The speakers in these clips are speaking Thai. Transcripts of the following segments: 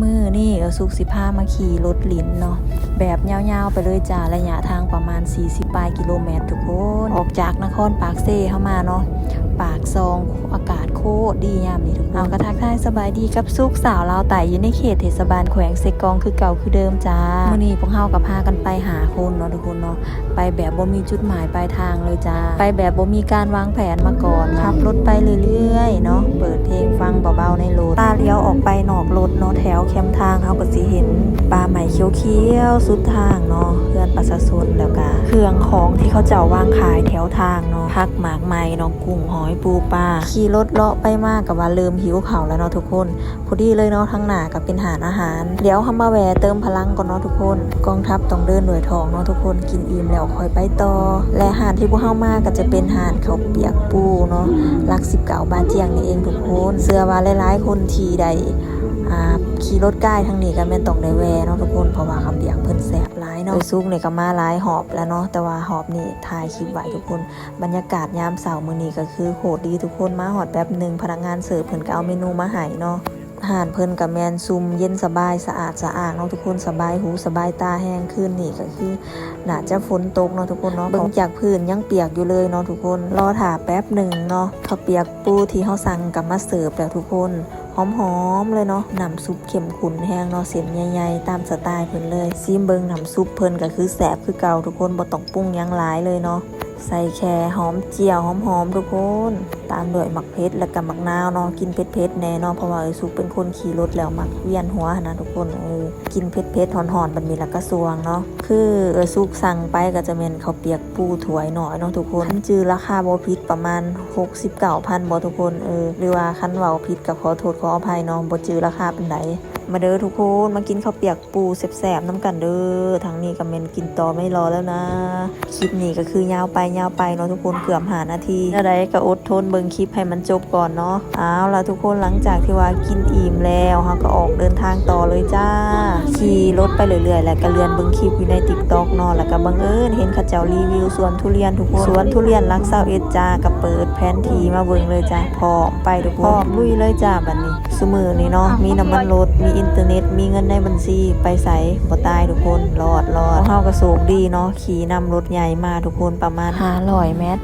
มือนี่เออสุกสิพามาขี่รถลินเนาะแบบยาวๆไปเลยจ้าระยะทางประมาณ 40ปลายกิโลเมตรทุกคน ออกจากนครปากเซ่เข้ามาเนาะ ปากซองอากาศโคตรดียามนี้ทุกคนเอากระทักทายสบายดีกับสุกสาวลาวไต่อยู่ในเขตเทศบาลแขวงเซกองคือเก่าคือเดิมจ้ามื่อนี้พวกเฮากับพากันไปหาคนเนาะทุกคนเนาะไปแบบบ่มีจุดหมายปลายทางเลยจ้าไปแบบบ่มีการวางแผนมาก่อนขับรถไปเรื่อยๆเนาะเปิดเพลงฟังเบาๆในรถตาเลี้ยวออกไปนอกรถเนาะแถวแคมทางเฮาก็สิเห็นป่าใหม่เขียวๆสุดทางเนาะเพื่อนประชาชนแล้วก็เครื่องของที่เขาเจ้าวางขายแถวทางเนาะพักหมากไม้เนาะกุ้งหอยปูปลาขี่รถเลาะไปมากกับว่าเริ่มหิวข้าแล้วเนาะทุกคนพอดีเลยเนาะทั้งหนาก็เป็นหารอาหาร เดี๋ยวฮามาแวะเติมพลังก่อนเนาะทุกคน กองทัพต้องเดินหน่วยทองเนาะทุกคนกินอิ่มแล้วค่อยไปต่อ และหารที่พวกเฮามาก็จะเป็นหารข้าเปียกปูเนาะลัก19บเก่าทเจียงนี่เองทุกคนเสื้อว่าหลายๆคนทีใดขี่รถใกล้ทางนี้ก็แม่นต้องได้แวะเนาะทุกคนเพราะว่าข้าวเปียกเพิ่นแซ่บ หลายเนาะโดยซุกนี่ก็มาหลายหอบแล้วเนาะแต่ว่าหอบนี่ถ่ายคลิปไว้ทุกคน บรรยากาศยามเสาร์มื้อนี้ก็คือโหดดีทุกคนมาหอดแป๊บหนึ่งพนักงานเสิร์ฟเพิ่นก็เอาเมนูมาให้เนาะอาหารเพิ่นกับแมนซุมเย็นสบายสะอาดสะอาดเนาะทุกคนสบายหูสบายตาแห้งขึ้นนี่ก็คือน่าจะฝนตกเนาะทุกคนเนาะเบิ่งจากพื้นยังเปียกอยู่เลยเนาะทุกคนรอถ่าแป๊บหนึ่งเนาะข้าวเปียกปูที่เฮาสั่งกลับมาเสิร์ฟแล้วทุกคน หอมๆเลยเนาะน้ำซุปเข้มข้นแห้งเนาะเสียงใหญ่ๆตามสไตล์เพิ่นเลย ซีมเบิงน้ำซุปเพิ่นก็คือแสบคือเก่าทุกคนบ่ต้องปรุงยังหลายเลยเนาะ ใส่แค่หอมเจียวหอมๆทุกคน ตามด้วยหมักเพชรและกับหมักนาวเนาะกินเผ็ดๆแน่เนาะเพราะว่าเออซุปเป็นคนขี่รถแล้วมักเวียนหัวนะทุกคนเออกินเผ็ดๆหอนๆบันมีล้วก็สวงเนาะคือเออซุปสั่งไปก็จะเป็นข้าวเปียกปูถ้วยหน่อยเนาะทุกคนจื้อราคาบ่ผิดประมาณ69,000บ่ทุกคนเออหรือว่าคันเว้าผิดก็ขอโทษขออภัยเนาะบ่จื้อราคาเป็นไดมาเด้อทุกคนมากินข้าวเปียกปูแสบๆน้ำกันเด้อทางนี้ก็เมนกินต่อไม่รอแล้วนะ คลิปนี้ก็คือยาวไปยาวไปเนาะทุกคนเกือบหานาทีอะไรก็อดทนเบิ่งคลิปให้มันจบก่อนเนาะเอาล่ะทุกคนหลังจากที่ว่ากินอิ่มแล้วเฮาก็ออกเดินทางต่อเลยจ้า ขี่รถไปเรื่อยๆแล้วก็เลื่อนเบิ่งคลิปอยู่ใน TikTok เนาะแล้วก็บังเอิญเห็นเขาเจ้ารีวิวสวนทุเรียนทุกคนสวนทุเรียนรักษาเอ็ดจ้าก็เปิดแผนทีมาเบิ่งเลยจ้าพร้อมไปทุกคนพร้อมลุยเลยจ้าบัดนี้ซุมือนี้เนาะมีน้ำมันรถมีอินเทอร์เน็ต มีเงินในบัญชี ไปใส่บ่ตายทุกคนรอดรอดเฮาก็สูงดีเนาะขี่นำรถใหญ่มาทุกคนประมาณ500เมตร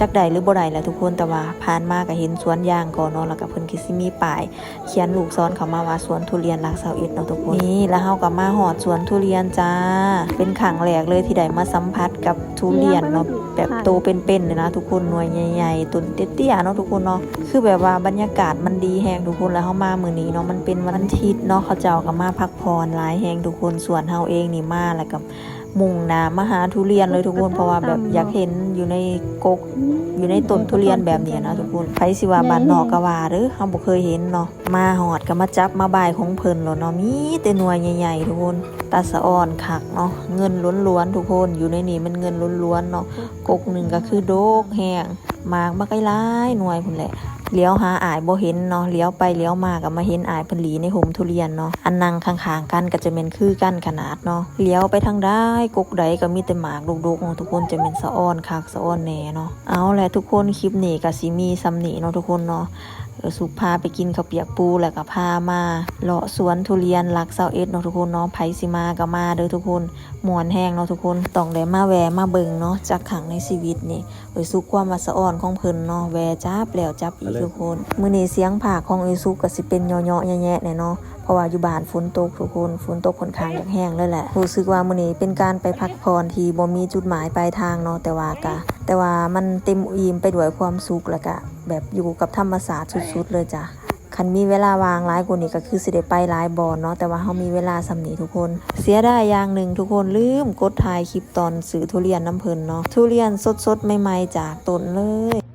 จักใดหรือบ่ใดแหละทุกคนแต่ว่าผ่านมาก็เห็นสวนยางก่อนเนาะแล้วก็เพิ่นคิดสิมีป้ายเขียนลูกซ้อนเขามาว่าสวนทุเรียนรักเสาอ็ดเนาะทุกคนนี่แล้วเฮาก็มาหอดสวนทุเรียนจ้า เป็นครั้งแรกเลยที่ได้มาสัมผัสกับทุเรียนเนาะ แบบโตเป็นๆเลยนะทุกคนหน่วยใหญ่ๆตุนเตี้ยๆเนาะทุกคนเนาะคือแบบว่าบรรยากาศมันดีแหงทุกคนแล้วเขามามือนี้เนาะมันเป็นวันอาทิตย์เนาะเขาเจ้าก็มาพักผ่อนหลายแหงทุกคนส่วนเฮาเองนี่มาแล้วก็มุ่งหน้ามาหาทุเรียนเลยทุกคนเพราะว่าแบบอยากเห็นอยู่ในกกอยู่ในต้นทุเรียนแบบนี้นะทุกคนไผสิว่าบ้านนอกกะว่าหรือเฮาบ่เคยเห็นเนาะมาหอดก็มาจับมาบายของเพิ่นแล้วเนาะมีแต่หน่วยใหญ่ๆทุกคนตาสะอ่อนคักเนาะเงินล้วนๆทุกคนอยู่ในนี่มันเงินล้วนๆเนาะกกหนึ่งก็คือโดกแห้งมากบักหลายหน่วยพุ่นแหละ เลี้ยวหาอายบ่เห็นเนาะเลี้ยวไปเลี้ยวมาก็มาเห็นอายเพิ่นหลีในหมทุเรียนเนาะอันนั่งข้างๆกันก็จะเป็นคือกันขนาดเนาะเลี้ยวไปทางใดกกใดก็มีแต่หมากดกๆเนาะทุกคนจะเป็นสะอ้อนคักสะอ้อนแหน่เนาะเอาแหละทุกคนคลิปนี้ก็สิมีซ้ำนี้เนาะทุกคนเนาะสุพาไปกินข้าวเปียกปูแล้วก็พามาเลาะสวนทุเรียนลักเซาเอ็ดเนาะทุกคนเนาะไผสิมาก็มาเด้อทุกคนมวนแห้งเนาะทุกคนต้องได้มาแวมาเบิงเนาะจากขังในชีวิตนี่เอยซุกความมาสะอ่อนของเพิ่นเนาะแวจับแล้วจับอีกทุกคนมื้อนี้เสียงผากของอยซุกก็สิเป็นเยาะๆแย่ๆแน่เนาะเพราะว่าอยู่บ้านฝนตกทุกคนฝนตกค่อนข้างอยากแห้งเลยแหละรู้สึกว่ามื้อนี้เป็นการไปพักผ่อนที่บ่มีจุดหมายปลายทางเนาะแต่ว่ากะแต่ว่ามันเต็มอิ่มไปด้วยความสุขแล้วก็แบบอยู่กับธรรมศาสตร์สุดๆเลยจ้ะคันมีเวลาวางหลายกว่านี้ก็คือสิได้ไปหลายบอนเนาะแต่ว่าเฮามีเวลาสำนีทุกคน เสียได้อย่างหนึ่งทุกคนลืมกดถ่ายคลิปตอนซื้อทุเรียนน้ำเพลินเนาะทุเรียนสดๆใหม่ๆจากต้นเลย